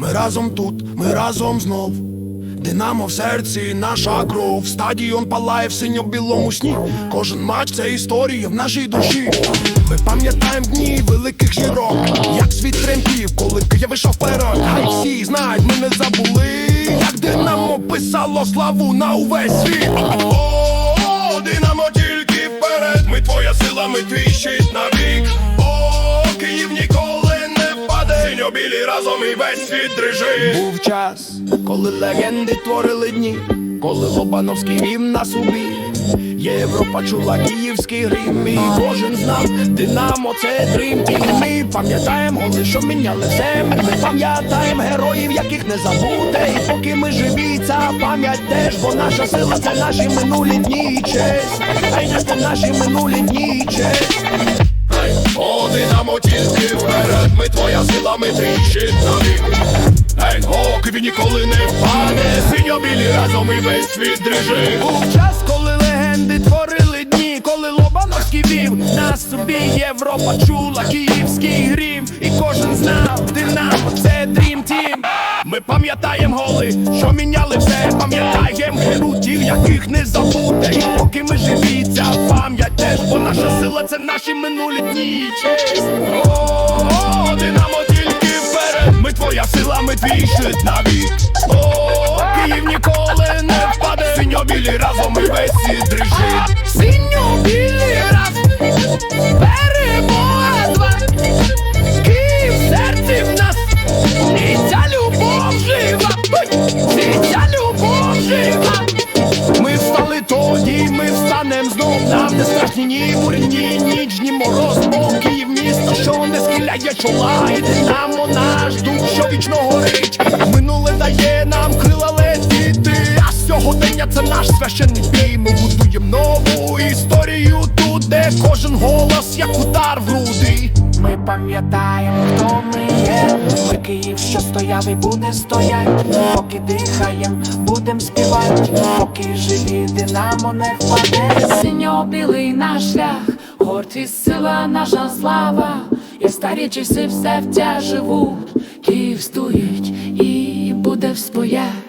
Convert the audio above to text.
Ми разом тут, ми разом знов. Динамо в серці, наша кров. Стадіон палає в синьо-білому сні. Кожен матч це історія в нашій душі. Ми пам'ятаємо дні великих жірок, як світ тремтів, коли я вийшов вперед. Хай всі знають, ми не забули. Як Динамо писало славу на увесь світ. О, Динамо тільки вперед. Ми твоя сила, ми твій щит не впаде. Синьо-білі разом і весь світ дрижить. Був час, коли легенди творили дні, коли Лобановський вів на собі. Європа чула київський грім І кожен знав, Динамо це дрім І ми пам'ятаємо голи, що міняли все. Ми пам'ятаємо героїв, яких не забути. І поки ми живі, ця пам'ять теж Бо наша сила це наші минулі дні. І честь. Ей, це наші минулі дні. І честь О, Динамо тільки вперед. Ми твоя сила, ми твій навік Київ ніколи не впаде. Синьо-білі разом і весь світ дрижить. Був час, коли легенди творили дні Коли Лобановський вів. На собі Європа чула київський грім. І кожен знав, Динамо це Dream Team. Ми пам'ятаємо голи, що міняли все. Пам'ятаємо герутів, яких не забути. І поки ми живі, ця пам'ять теж Бо наша сила це наші минулі дні. О, Динамо твоя сила, ми твій щит навік О, Київ ніколи не впаде. Синьо-білі разом і весь світ дрижить. Синьо-білі разом Перемога два. Київ в серці в нас. І ця любов жива. І ця любов жива. Ми встали тоді, ми встанем знов. Нам не страшні ні бурні, ніч, ні мороз. Бо Київ місто, що не схиляє чола. І динамо наш дух, що вічно горить. Минуле дає нам крила летіти. А сьогодення це наш священний бій. Ми будуємо нову історію тут, де кожен голос, як удар в груди. Ми пам'ятаємо, хто ми є. Ми Київ, що стояв і буде стоять. Поки дихаєм, будем співати, поки живі, динамо не впаде. Синьо-білий наш шлях, гордість, сила, наша слава, і старі часи все в тя живуть, Київ стоїть і буде встоять.